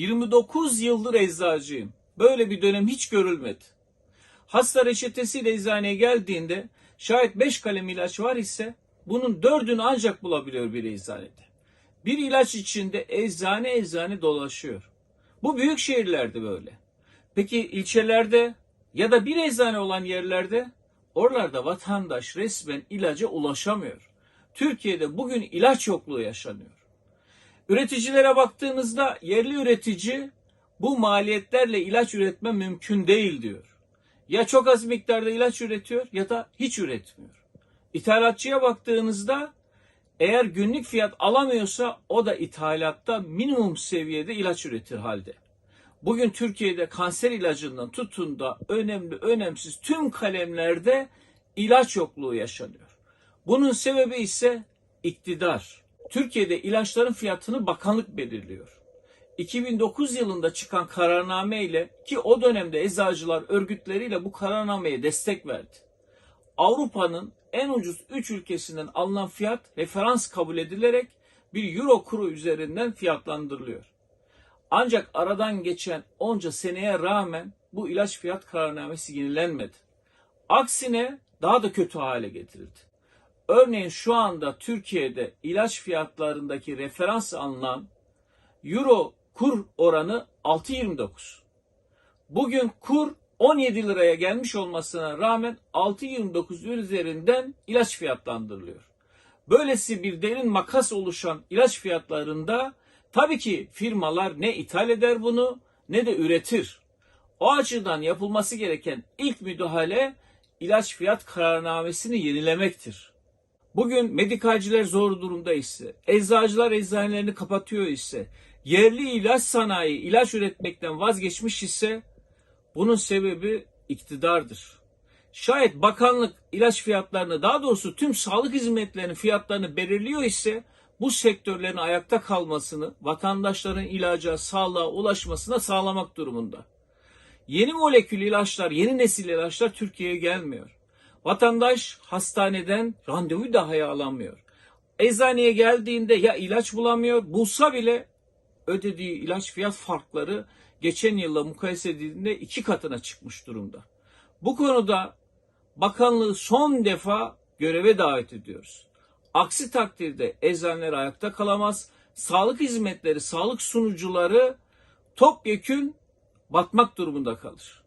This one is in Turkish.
29 yıldır eczacıyım. Böyle bir dönem hiç görülmedi. Hasta reçetesiyle eczaneye geldiğinde şayet 5 kalem ilaç var ise bunun 4'ünü ancak bulabiliyor bir eczanede. Bir ilaç içinde eczane eczane dolaşıyor. Bu büyük şehirlerde böyle. Peki ilçelerde ya da bir eczane olan yerlerde oralarda vatandaş resmen ilaca ulaşamıyor. Türkiye'de bugün ilaç yokluğu yaşanıyor. Üreticilere baktığınızda yerli üretici bu maliyetlerle ilaç üretme mümkün değil diyor. Ya çok az miktarda ilaç üretiyor ya da hiç üretmiyor. İthalatçıya baktığınızda eğer günlük fiyat alamıyorsa o da ithalatta minimum seviyede ilaç üretir halde. Bugün Türkiye'de kanser ilacından tutun da önemli önemsiz tüm kalemlerde ilaç yokluğu yaşanıyor. Bunun sebebi ise iktidar. Türkiye'de ilaçların fiyatını bakanlık belirliyor. 2009 yılında çıkan kararname ile ki o dönemde eczacılar örgütleriyle bu kararnameye destek verdi. Avrupa'nın en ucuz 3 ülkesinden alınan fiyat referans kabul edilerek bir euro kuru üzerinden fiyatlandırılıyor. Ancak aradan geçen onca seneye rağmen bu ilaç fiyat kararnamesi yenilenmedi. Aksine daha da kötü hale getirildi. Örneğin şu anda Türkiye'de ilaç fiyatlarındaki referans alınan euro kur oranı 6.29. Bugün kur 17 liraya gelmiş olmasına rağmen 6.29 üzerinden ilaç fiyatlandırılıyor. Böylesi bir derin makas oluşan ilaç fiyatlarında tabii ki firmalar ne ithal eder bunu ne de üretir. O açıdan yapılması gereken ilk müdahale ilaç fiyat kararnamesini yenilemektir. Bugün medikalciler zor durumda ise, eczacılar eczanelerini kapatıyor ise, yerli ilaç sanayi ilaç üretmekten vazgeçmiş ise bunun sebebi iktidardır. Şayet bakanlık ilaç fiyatlarını daha doğrusu tüm sağlık hizmetlerinin fiyatlarını belirliyor ise bu sektörlerin ayakta kalmasını, vatandaşların ilaca, sağlığa ulaşmasına sağlamak durumunda. Yeni molekül ilaçlar, yeni nesil ilaçlar Türkiye'ye gelmiyor. Vatandaş hastaneden randevu dahi alamıyor. Eczaneye geldiğinde ya ilaç bulamıyor, bulsa bile ödediği ilaç fiyat farkları geçen yılla mukayese edildiğinde iki katına çıkmış durumda. Bu konuda bakanlığı son defa göreve davet ediyoruz. Aksi takdirde eczaneler ayakta kalamaz, sağlık hizmetleri, sağlık sunucuları topyekün batmak durumunda kalır.